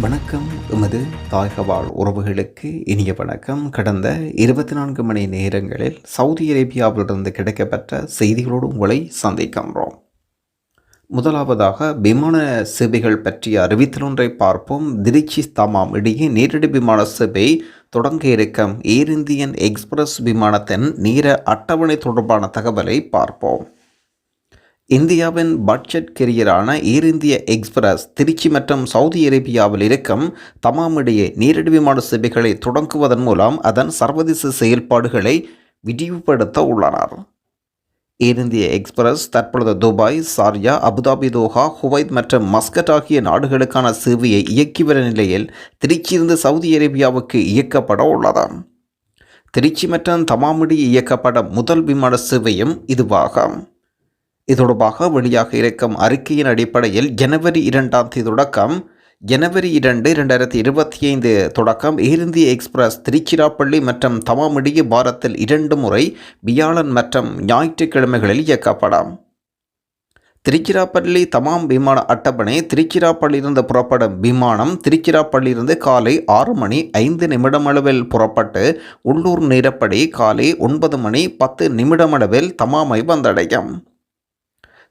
வணக்கம். எமது தாய்கவாழ் உறவுகளுக்கு இனிய வணக்கம். கடந்த இருபத்தி நான்கு மணி நேரங்களில் சவுதி அரேபியாவிலிருந்து கிடைக்கப்பட்ட செய்திகளோடு உங்களை சந்திக்கின்றோம். முதலாவதாக விமான சேவைகள் பற்றிய அறிவித்தல் ஒன்றை பார்ப்போம். திருச்சி தாமாம் இடையே நேரடி விமான சேவை தொடங்க இருக்கும் ஏர் இந்தியன் எக்ஸ்பிரஸ் விமானத்தின் நேர அட்டவணை தொடர்பான தகவலை பார்ப்போம். இந்தியாவின் பட்ஜெட் கெரியரான ஏர் இந்திய எக்ஸ்பிரஸ் திருச்சி மற்றும் சவுதி அரேபியாவில் இருக்கும் தமாமிடையே நேரடி விமான சேவைகளை தொடங்குவதன் மூலம் அதன் சர்வதேச செயல்பாடுகளை விரிவுபடுத்த உள்ளனர். ஏர் இந்திய எக்ஸ்பிரஸ் தற்பொழுது Dubai Sharjah Abu Dhabi Doha Kuwait மற்றும் மஸ்கட் ஆகிய நாடுகளுக்கான சேவையை இயக்கி வரும் நிலையில் திருச்சியிலிருந்து சவுதி அரேபியாவுக்கு இயக்கப்பட உள்ளது. திருச்சி மற்றும் தமாமிடி இயக்கப்பட முதல் விமான சேவையும் இதுவாகும். இது தொடர்பாக வெளியாக இருக்கும் அறிக்கையின் அடிப்படையில் ஜனவரி இரண்டாம் தேதி தொடக்கம் ஜனவரி இரண்டு இரண்டாயிரத்தி இருபத்தி ஐந்து தொடக்கம் ஏர் இந்திய எக்ஸ்பிரஸ் திருச்சிராப்பள்ளி மற்றும் தமாமிடிய பாரத்தில் இரண்டு முறை வியாழன் மற்றும் ஞாயிற்றுக்கிழமைகளில் இயக்கப்படும். திருச்சிராப்பள்ளி தமாம் விமான அட்டவணை திருச்சிராப்பள்ளியிலிருந்து புறப்படும் விமானம் திருச்சிராப்பள்ளியிலிருந்து காலை ஆறு மணி ஐந்து நிமிடமளவில் புறப்பட்டு உள்ளூர் நேரப்படி காலை ஒன்பது மணி பத்து நிமிடமளவில் தமாமை வந்தடையும்.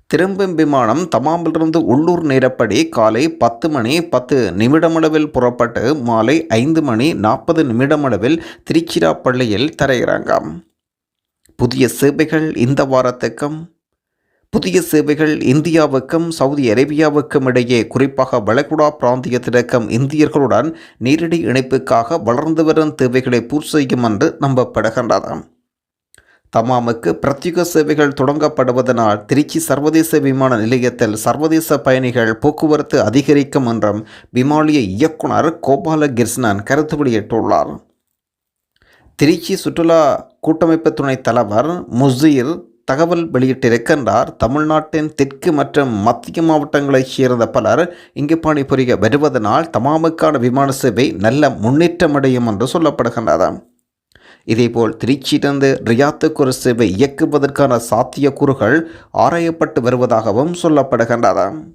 திரும்பும் விமானம் தமாமிலிருந்து உள்ளூர் நேரப்படி காலை பத்து மணி பத்து நிமிடமளவில் புறப்பட்டு மாலை ஐந்து மணி நாற்பது நிமிடமளவில் திருச்சிராப்பள்ளியில் தரையிறங்கும். புதிய சேவைகள் இந்த வாரத்துக்கும் புதிய சேவைகள் இந்தியாவுக்கும் சவுதி அரேபியாவுக்கும் இடையே குறிப்பாக வளைகுடா பிராந்தியத்திற்கும் இந்தியர்களுடன் நேரடி இணைப்புக்காக வளர்ந்து வரும் தேவைகளை பூர்த்தி செய்யும் என்று நம்பப்படுகின்றது. தமாமுக்கு பிரத்யேக சேவைகள் தொடங்கப்படுவதனால் திருச்சி சர்வதேச விமான நிலையத்தில் சர்வதேச பயணிகள் போக்குவரத்து அதிகரிக்கும் என்றும் விமானிய இயக்குனர் கோபால கிருஷ்ணன் கருத்து வெளியிட்டுள்ளார். திருச்சி சுற்றுலா கூட்டமைப்பு துணைத் தலைவர் முசீர் தகவல் வெளியிட்டிருக்கின்றார். தமிழ்நாட்டின் தெற்கு மற்றும் மத்திய மாவட்டங்களைச் சேர்ந்த பலர் இங்கு பணிபுரிய வருவதனால் தமாமுக்கான விமான சேவை நல்ல முன்னேற்றமடையும் என்று சொல்லப்படுகின்றது. இதேபோல் திருச்சியிலிருந்து ரியாத்துக்கு ஒரு சேவை இயக்குவதற்கான சாத்தியக்கூறுகள் ஆராயப்பட்டு வருவதாகவும் சொல்லப்படுகின்றது.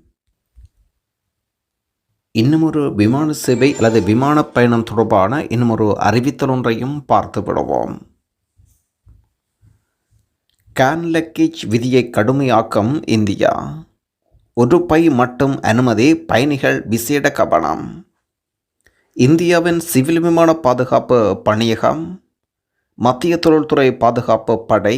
இன்னுமொரு விமான சேவை அல்லது விமான பயணம் தொடர்பான இன்னுமொரு அறிவித்தல் ஒன்றையும் பார்த்து விடுவோம். கேன் லக்கேஜ் விதியை கடுமையாக்கும் இந்தியா. ஒரு பை மட்டும் அனுமதி பயணிகள் விசேட கவனம். இந்தியாவின் சிவில் விமான பாதுகாப்பு பணியகம். மத்திய தொழில்துறை பாதுகாப்பு படை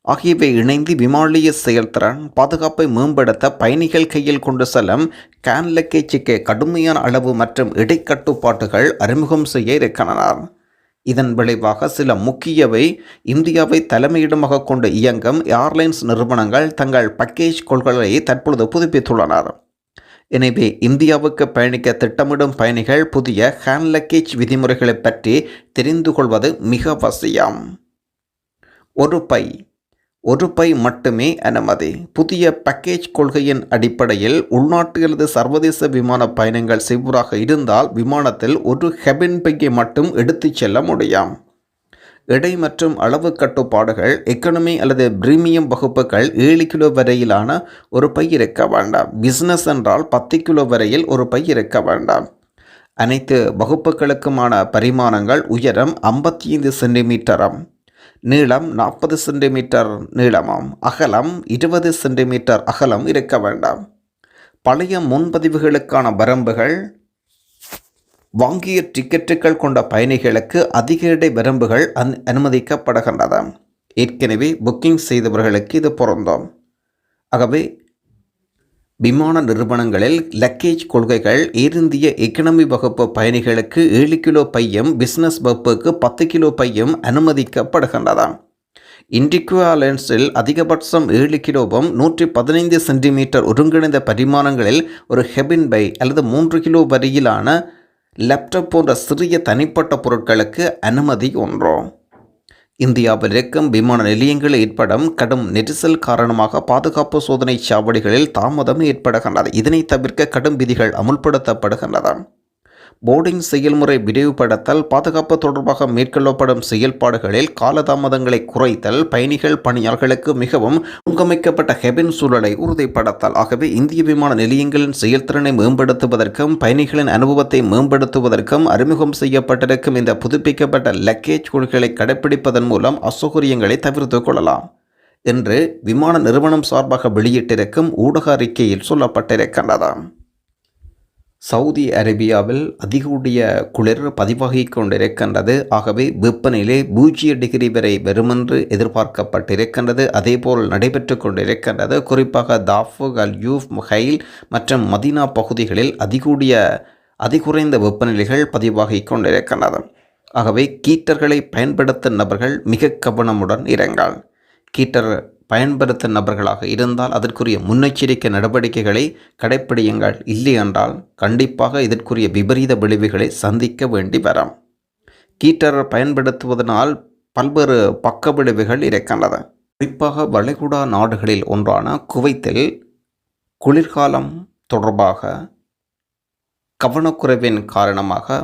ஆகியவை இணைந்து விமானிய செயல்திறன் பாதுகாப்பை மேம்படுத்த பயணிகள் கையில் கொண்டு செல்லும் கேன் லக்கேஜுக்கு கடுமையான அளவு மற்றும் இடைக்கட்டுப்பாட்டுகள் அறிமுகம் செய்ய இருக்கின்றனர். இதன் விளைவாக சில முக்கியவை இந்தியாவை தலைமையிடமாக கொண்டு இயங்கும் ஏர்லைன்ஸ் நிறுவனங்கள் தங்கள் பக்கேஜ் கொள்கைகளை தற்பொழுது புதுப்பித்துள்ளனர். எனவே இந்தியாவுக்கு பயணிக்க திட்டமிடும் பயணிகள் புதிய ஹேண்ட் லக்கேஜ் விதிமுறைகளை பற்றி தெரிந்து கொள்வது மிக அவசியம். ஒரு பை. ஒரு பை மட்டுமே அனுமதி. புதிய பேக்கேஜ் கொள்கையின் அடிப்படையில் உள்நாட்டு அல்லது சர்வதேச விமான பயணங்கள் செய்வதாக இருந்தால் விமானத்தில் ஒரு ஹெபின் பையை மட்டும் எடுத்துச் செல்ல முடியும். எடை மற்றும் அளவு கட்டுப்பாடுகள் எக்கனமி அல்லது பிரீமியம் வகுப்புகள் ஏழு கிலோ வரையிலான ஒரு பை இருக்க வேண்டாம். பிஸ்னஸ் என்றால் பத்து கிலோ வரையில் ஒரு பை இருக்க வேண்டாம். அனைத்து வகுப்புகளுக்குமான பரிமாணங்கள் உயரம் ஐம்பத்தி ஐந்து சென்டிமீட்டரம். நீளம் நாற்பது சென்டிமீட்டர் நீளமாம். அகலம் இருபது சென்டிமீட்டர் அகலம் இருக்க வேண்டாம். பழைய முன்பதிவுகளுக்கான வரம்புகள் வாங்கிய டிக்கெட்டுகள் கொண்ட பயணிகளுக்கு அதிக இடை வரம்புகள் அன் அனுமதிக்கப்படுகின்றன ஏற்கனவே புக்கிங் செய்தவர்களுக்கு இது பொருந்தும். ஆகவே விமான நிறுவனங்களில் லக்கேஜ் கொள்கைகள் ஏர் இந்திய எக்கனமி வகுப்பு பயணிகளுக்கு ஏழு கிலோ பையும் பிஸ்னஸ் வகுப்புக்கு பத்து கிலோ பையும் அனுமதிக்கப்படுகின்றன இண்டிகுவா லென்ஸில் அதிகபட்சம் ஏழு கிலோவும் நூற்றி பதினைந்து சென்டிமீட்டர் ஒருங்கிணைந்த பரிமாணங்களில் ஒரு ஹெபின் பை அல்லது மூன்று கிலோ வரியிலான லேப்டாப் போன்ற சிறிய தனிப்பட்ட பொருட்களுக்கு அனுமதி ஒன்றோ. இந்தியாவில் இருக்கும் விமான நிலையங்கள் ஏற்படும் கடும் நெரிசல் காரணமாக பாதுகாப்பு சோதனை சாவடிகளில் தாமதம் ஏற்படுகின்றது. இதனை தவிர்க்க கடும் விதிகள் அமுல்படுத்தப்படுகின்றன. போர்டிங் செயல்முறை விரிவுபடுத்தல் பாதுகாப்பு தொடர்பாக மேற்கொள்ளப்படும் செயல்பாடுகளில் காலதாமதங்களை குறைத்தல் பயணிகள் பணியாளர்களுக்கு மிகவும் ஒழுங்கமைக்கப்பட்ட ஹெபின் சூழலை உறுதிப்படுத்தல். ஆகவே இந்திய விமான நிலையங்களின் செயல்திறனை மேம்படுத்துவதற்கும் பயணிகளின் அனுபவத்தை மேம்படுத்துவதற்கும் அறிமுகம் செய்யப்பட்டிருக்கும் இந்த புதுப்பிக்கப்பட்ட லக்கேஜ் கொள்கைகளை கடைப்பிடிப்பதன் மூலம் அசௌகரியங்களை தவிர்த்து கொள்ளலாம் என்று விமான நிறுவனம் சார்பாக வெளியிட்டிருக்கும் ஊடக அறிக்கையில் சொல்லப்பட்டிருக்கின்றது. சவுதி அரேபியாவில் அதிகூடிய குளிர் பதிவாகிக் கொண்டிருக்கின்றது. ஆகவே வெப்பநிலை பூஜ்ஜிய டிகிரி வரை வருமென்று எதிர்பார்க்கப்பட்டிருக்கின்றது. அதேபோல் நடைபெற்று கொண்டிருக்கின்றது. குறிப்பாக தாஃபு அல்யூஃப் முஹைல் மற்றும் மதீனா பகுதிகளில் அதிகூடிய அதிகுறைந்த வெப்பநிலைகள் பதிவாகிக் கொண்டிருக்கின்றது. ஆகவே கீட்டர்களை பயன்படுத்தும் நபர்கள் மிக கவனமுடன் இருங்கள் கீட்டர் பயன்படுத்தும் நபர்களாக இருந்தால் அதற்குரிய முன்னெச்சரிக்கை நடவடிக்கைகளை கடைப்பிடியுங்கள். இல்லை என்றால் கண்டிப்பாக இதற்குரிய விபரீத விளைவுகளை சந்திக்க வேண்டி வரும். கீட்டர் பயன்படுத்துவதனால் பல்வேறு பக்க விளைவுகள் இருக்கின்றன. குறிப்பாக வளைகுடா நாடுகளில் ஒன்றான குவைத்தில் குளிர்காலம் தொடர்பாக கவனக்குறைவின் காரணமாக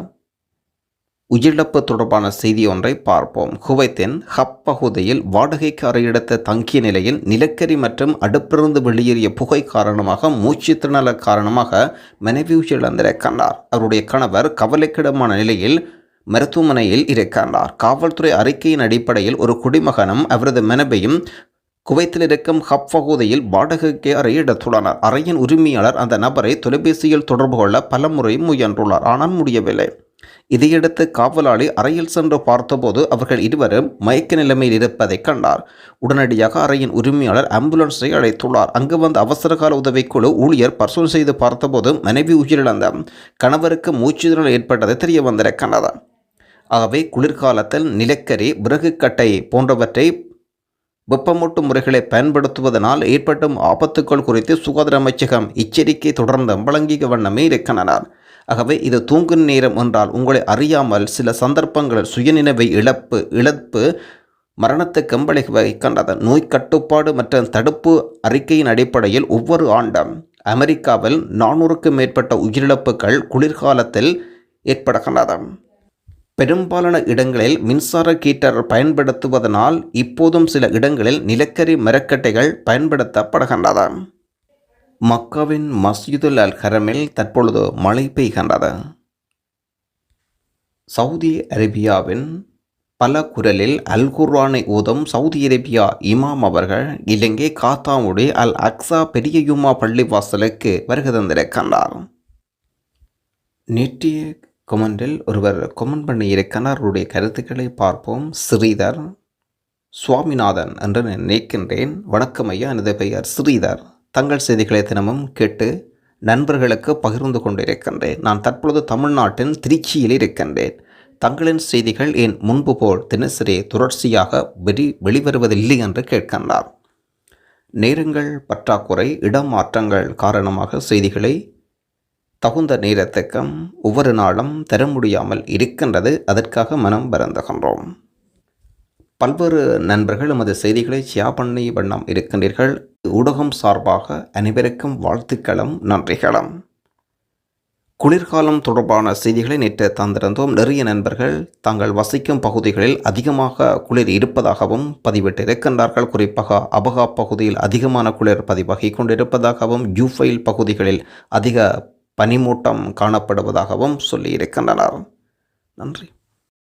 உயிரிழப்பு தொடர்பான செய்தி ஒன்றை பார்ப்போம். குவைத்தின் ஹப் பகுதியில் வாடகைக்கு அறையிடத்த தங்கிய நிலையில் நிலக்கரி மற்றும் அடுப்பிலிருந்து வெளியேறிய புகை காரணமாக மூச்சு திணறல் காரணமாக மனைவி உயிரிழந்திருக்கின்றார் அவருடைய கணவர் கவலைக்கிடமான நிலையில் மருத்துவமனையில் இருக்கின்றார். காவல்துறை அறிக்கையின் அடிப்படையில் ஒரு குடிமகனும் அவரது மனைவியும் குவைத்தில் இருக்கும் ஹப் பகுதியில் வாடகைக்கு அறை எடுத்துள்ளனர் அறையின் உரிமையாளர் அந்த நபரை தொலைபேசியில் தொடர்பு கொள்ள பல முறை முயன்றுள்ளார். ஆனால் முடியவில்லை. இதையடுத்து காவலாளி அறையில் சென்று பார்த்தபோது அவர்கள் இருவரும் மயக்க நிலைமையில் இருப்பதை கண்டார். உடனடியாக அறையின் உரிமையாளர் ஆம்புலன்ஸை அழைத்துள்ளார். அங்கு வந்த அவசரகால உதவிக்குழு ஊழியர் பரிசோதனை செய்து பார்த்தபோது மனைவி உயிரிழந்த கணவருக்கு மூச்சுதிறல் ஏற்பட்டது தெரிய வந்திருக்கின்றது ஆகவே குளிர்காலத்தில் நிலக்கரி விறகுக்கட்டை போன்றவற்றை வெப்பமூட்டும் முறைகளை பயன்படுத்துவதனால் ஏற்பட்டும் ஆபத்துக்கள் குறித்து சுகாதார அமைச்சகம் எச்சரிக்கை தொடர்ந்து வழங்கிய வண்ணமே இருக்கின்றனர் ஆகவே இது தூங்கும் நேரம் என்றால் உங்களை அறியாமல் சில சந்தர்ப்பங்களில் சுயநினைவை இழப்பு இழப்பு மரணத்தை கம்பளை வகிக்கின்றது நோய் கட்டுப்பாடு மற்றும் தடுப்பு அறிக்கையின் அடிப்படையில் ஒவ்வொரு ஆண்டும் அமெரிக்காவில் நானூறுக்கும் மேற்பட்ட உயிரிழப்புகள் குளிர்காலத்தில் ஏற்படுகின்றது. பெரும்பாலான இடங்களில் மின்சார கீட்டர் பயன்படுத்துவதனால் இப்போதும் சில இடங்களில் நிலக்கரி மரக்கட்டைகள் பயன்படுத்தப்படுகின்றன மக்காவின் மஸ்ஜிதுல் அல் ஹரமில் தற்பொழுது மழை பெய்கின்றது. சவுதி அரேபியாவின் பல குரலில் அல் குர்ஆனை ஊதும் சவுதி அரேபியா இமாம் அவர்கள் இலங்கை காத்தாமுடி அல் அக்ஸா பெரிய யுமா பள்ளிவாசலுக்கு வருகை தந்திருக்கின்றார். நேற்றைய கொமெண்டில் ஒருவர் கொமெண்ட் பண்ணி இருக்கிறார் அவருடைய கருத்துக்களை பார்ப்போம். ஸ்ரீதர் சுவாமிநாதன் என்று நான் நினைக்கின்றேன். வணக்கம் ஐயா. எனது பெயர் ஸ்ரீதர். தங்கள் செய்திகளை தினமும் கேட்டு நண்பர்களுக்கு பகிர்ந்து கொண்டிருக்கின்றேன். நான் தற்பொழுது தமிழ்நாட்டின் திருச்சியில் இருக்கின்றேன். தங்களின் செய்திகள் என் முன்பு போல் தினசரி தொடர்ச்சியாக வெளி வெளிவருவதில்லை என்று கேட்கின்றார். நேரங்கள் பற்றாக்குறை இடமாற்றங்கள் காரணமாக செய்திகளை தகுந்த நேரத்துக்கும் ஒவ்வொரு நாளும் தர முடியாமல் இருக்கின்றது. அதற்காக மனம் வருந்துகின்றோம். பல்வேறு நண்பர்கள் எமது செய்திகளை ஷியா பண்ணி வண்ணம் இருக்கின்றீர்கள். ஊடகம் சார்பாக அனைவருக்கும் வாழ்த்துக்களும் நன்றிகளும். குளிர்காலம் தொடர்பான செய்திகளை நேற்று தந்திருந்தோம். நிறைய நண்பர்கள் தாங்கள் வசிக்கும் பகுதிகளில் அதிகமாக குளிர் இருப்பதாகவும் பதிவிட்டிருக்கின்றார்கள். குறிப்பாக அபகா பகுதியில் அதிகமான குளிர் பதிவாகி கொண்டிருப்பதாகவும் யூஃபைல் பகுதிகளில் அதிக பனிமூட்டம் காணப்படுவதாகவும் சொல்லியிருக்கின்றனர். நன்றி.